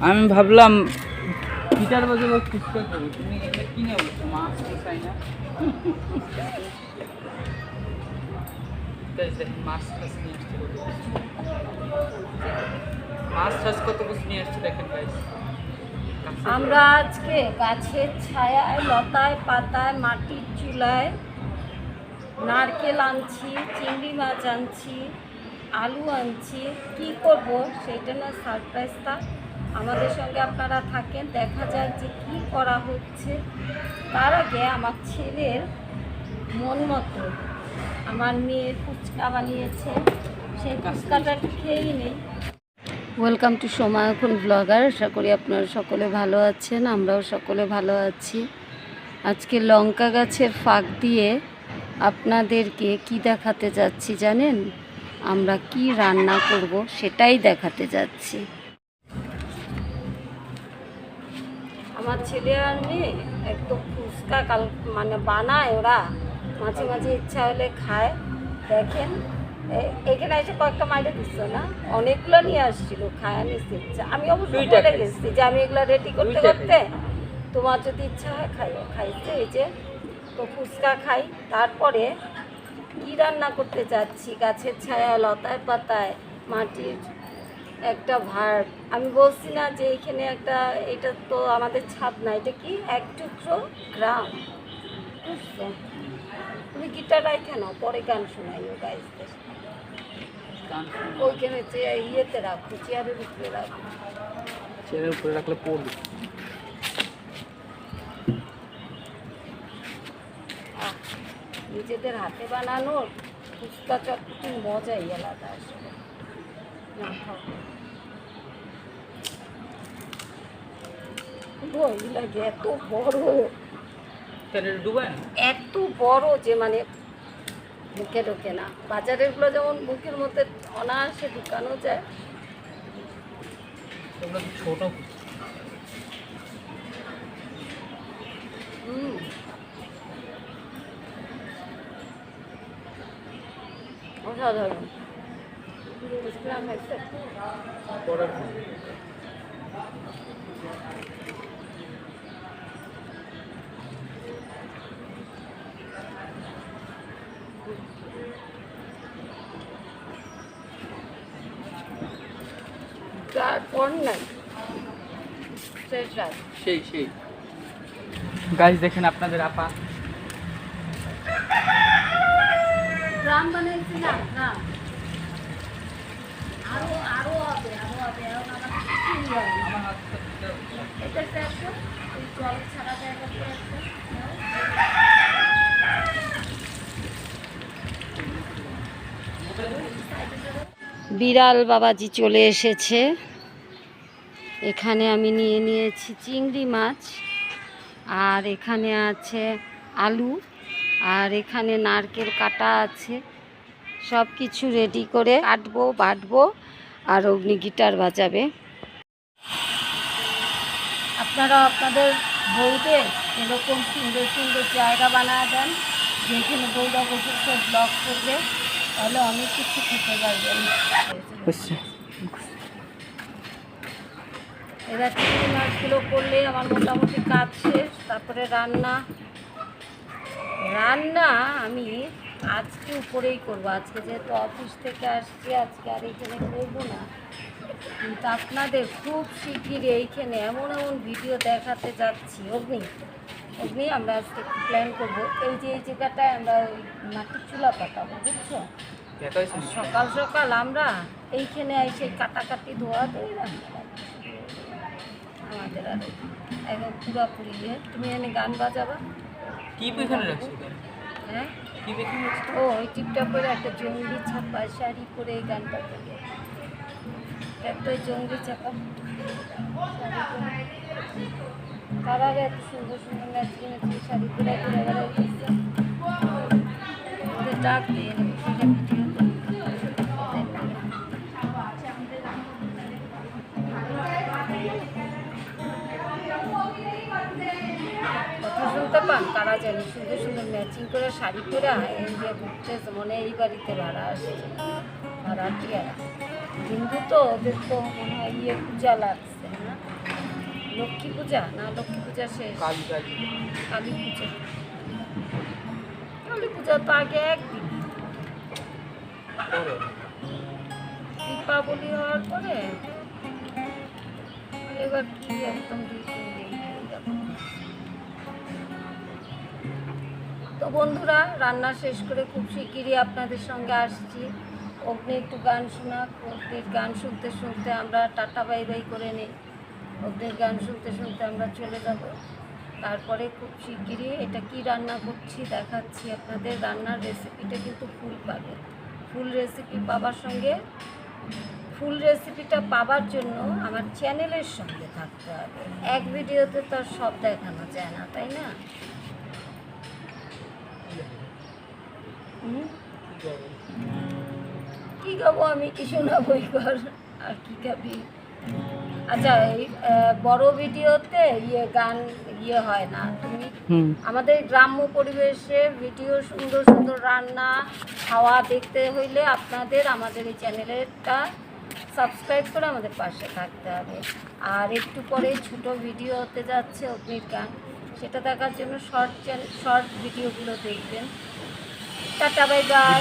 আমি ভাবলাম গিটার বাজাবো ফুচকা খাব তুমি এটা কিনে বলছো মাছ তো না মাছ টাছ নিয়ে আসছে মাছ টাছ কত কিছু নিয়ে আসছে দেখেন গাইস। আমরা আজকে গাছের ছায়ায় লতায় পাতায় মাটির চুলায় নারকেল আনছি চিংড়ি মাছ আনছি আলু আনছি। কি করব? সেটা না সারপ্রাইজটা আমাদের সঙ্গে আপনারা থাকেন, দেখা যাক যে কি করা হচ্ছে। তার আগে আমার ছেলের মন মতো। আমার মেয়ে ফুচকা বানিয়েছে সেই ফুচকাটা খেয়েই নেই। ওয়েলকাম টু সময় এখন ব্লগার আশা করি আপনারা সকলে ভালো আছেন, আমরাও সকলে ভালো আছি। আজকে লঙ্কা গাছের ফাঁক দিয়ে আপনাদেরকে কি দেখাতে যাচ্ছি জানেন? আমরা কি রান্না করব সেটাই দেখাতে যাচ্ছি। আমার ছেলে আর মেয়ে একদম ফুচকা কাল মানে বানায় ওরা। মাঝে মাঝে ইচ্ছা হলে খায়। দেখেন এখানে এসে কয়েকটা মাইলে দিচ্ছ না? অনেকগুলো নিয়ে আসছিল খায় নিচ্ছে। ইচ্ছা আমি অবশ্যই দুইটা বলে। গেছি যে আমি এগুলো রেডি করতে করতে তোমার যদি ইচ্ছা হয় খাইও খাইছে। এই যে তো ফুচকা খাই। তারপরে কি রান্না করতে যাচ্ছি গাছের ছায়া লতায় পাতায় মাটির একটা ভার। আমি বলছি না যে এখানে একটা এটা তো আমাদের ছাদ না এটা কি এক টুকরো গ্রাম? বুঝছ তুমি গিটারটাই কেন পরে গান শোনাইও গাইজদের ওইখানে যে ইয়েতে রাখো চেয়ারের উপরে রাখো। চেয়ারের উপরে রাখলে পড়বে। নিজেদের হাতে বানানোর ফুচকা চটপটি মজাই আলাদা আসলে। ভয় লাগে এত বড়। এত বড় যে মানে মুখে ঢোকে না। বাজারেরগুলো যেমন মুখের মধ্যে অনায়াসে ঢুকানো যায়। ছোট। হুম। অসাধারণ। বুঝলাম হয়েছে পরে তারপর নাই শেষ রাত সেই সেই গাছ দেখেন আপনাদের আপা। গ্রাম বানাইছি না। বিড়াল বাবাজি চলে এসেছে। এখানে আমি নিয়ে নিয়েছি চিংড়ি মাছ, আর এখানে আছে আলু, আর এখানে নারকেল কাটা আছে। সব কিছু রেডি করে কাটবো বাটবো আর অগ্নি গিটার বাজাবে। আপনারা আপনাদের বউদের এরকম সুন্দর সুন্দর জায়গা বানায় দেন যেখানে বউরা বসে ব্লগ করবে তাহলে অনেক কিছু খেতে পারবেন। এবার চিংড়ি মাছগুলো করলে আমার মোটামুটি কাজ শেষ তারপরে রান্না। রান্না আমি আজকে উপরেই করব। আজকে যেহেতু অফিস থেকে আসছি আজকে আর এইখানে করব না। কিন্তু আপনাদের খুব শিগগিরই এইখানে এমন এমন ভিডিও দেখাতে যাচ্ছি। অগ্নি অগ্নি আমরা আজকে প্ল্যান করব। এই যে এই জায়গাটায় আমরা ওই মাটির চুলা পাতাবো বুঝছ? না? সকাল সকাল আমরা এইখানে এসে কাটাকাটি ধোয়া ধোই রান্না আমাদের আর একদম পুরাপুরি ইয়ে। তুমি এনে গান বাজাবা? কি হ্যাঁ? ও, ওই টিকটক করে একটা জঙ্গলি ছাপা শাড়ি পরে এই গানটা একটা জঙ্গি ছাপা। তার আগে এত সুন্দর সুন্দর ম্যাচিং শাড়ি পরে ঘুরে ডাক দিয়ে শুনতে পান কারা জানি সুন্দর সুন্দর ম্যাচিং করে শাড়ি পরে এই যে ঘুরতেছে মনে এই বাড়িতে ভাড়া আসছে ভাড়া টিয়ারা হিন্দু তো ওদের তো মনে হয় ইয়ে পূজা লাগছে না? লক্ষ্মী পূজা না লক্ষ্মী পূজা শেষ? কালী পূজা। কালী পূজা তো আগে একদিন। দীপাবলি হওয়ার পরে এবার কি একদম তো বন্ধুরা, রান্না শেষ করে খুব শিগগিরই আপনাদের সঙ্গে আসছি। অগ্নি একটু গান শোনা অগ্নির গান শুনতে শুনতে আমরা টাটা, বাই বাই করে নিই। অগ্নির গান শুনতে শুনতে আমরা চলে যাব। তারপরে খুব শিগগিরই এটা কি রান্না করছি দেখাচ্ছি আপনাদের। রান্নার রেসিপিটা কিন্তু ফুল পাবে। ফুল রেসিপি পাবার সঙ্গে, ফুল রেসিপিটা পাবার জন্য আমার চ্যানেলের সঙ্গে থাকতে হবে। এক ভিডিওতে তো সব দেখানো যায় না, তাই না? কি খাব আমি কি শোনাবই কর আর কি খাবি আচ্ছা এই বড় ভিডিওতে ইয়ে গান ইয়ে হয় না। তুমি আমাদের গ্রাম্য পরিবেশে ভিডিও সুন্দর সুন্দর রান্না খাওয়া দেখতে হইলে আপনাদের আমাদের এই চ্যানেলেরটা সাবস্ক্রাইব করে আমাদের পাশে থাকতে হবে। আর একটু পরে ছোট ভিডিও হতে যাচ্ছে অগ্নির গান সেটা দেখার জন্য শর্ট চ্যানেল শর্ট ভিডিওগুলো দেখবেন। Tata bye bye